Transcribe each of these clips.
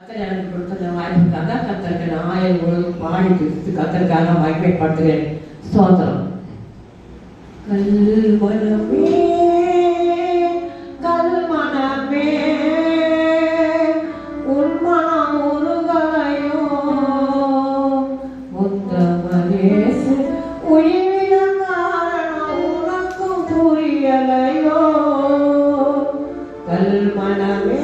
கர்த்தர் எனக்கு கொடுத்த வாய்ப்புக்காக கத்தருக்கு நான் முழுவதும் பாடி துதித்து கத்தருக்காக மகிமைப்படுத்துகிறேன் உருகலையோ உயிரின காரணம் உனக்கும் புரியலையோ. கல்மனமே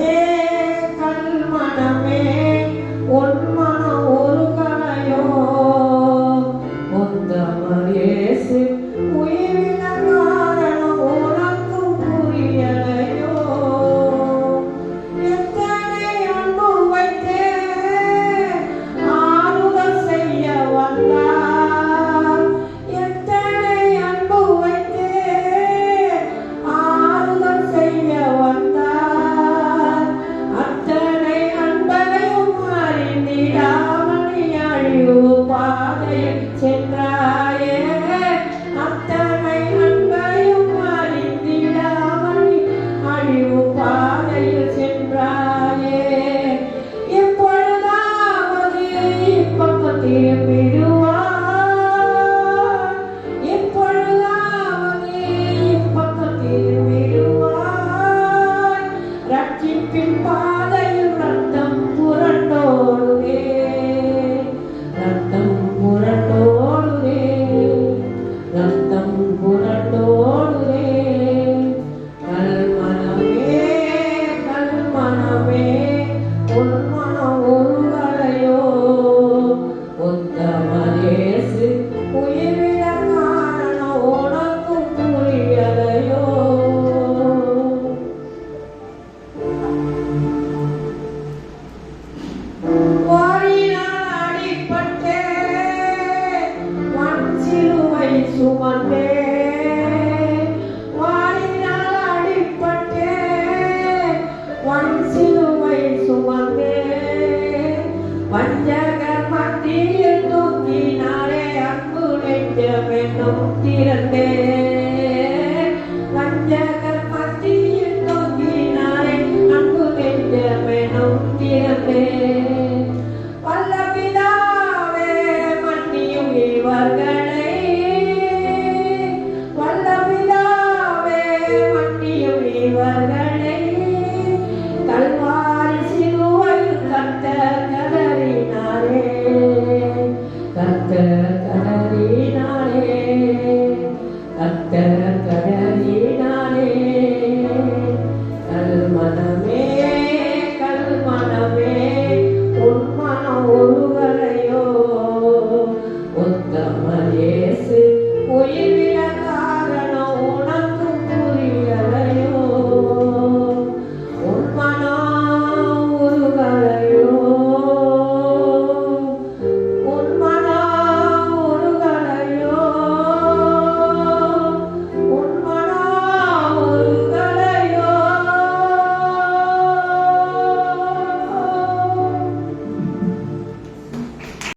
quem. சிலுவை வாரினால் அடிபட்டே மண் சிலுவை சுமந்தே. வஞ்சகர் மத்தியில் தூங்கினாரே அன்பு திறந்தே இவர்களை கல்வாரி சிலுவையில் கத்தர் கதறினாரே. கத்தர் கதறினாரே. கத்தர் கதறினாரே.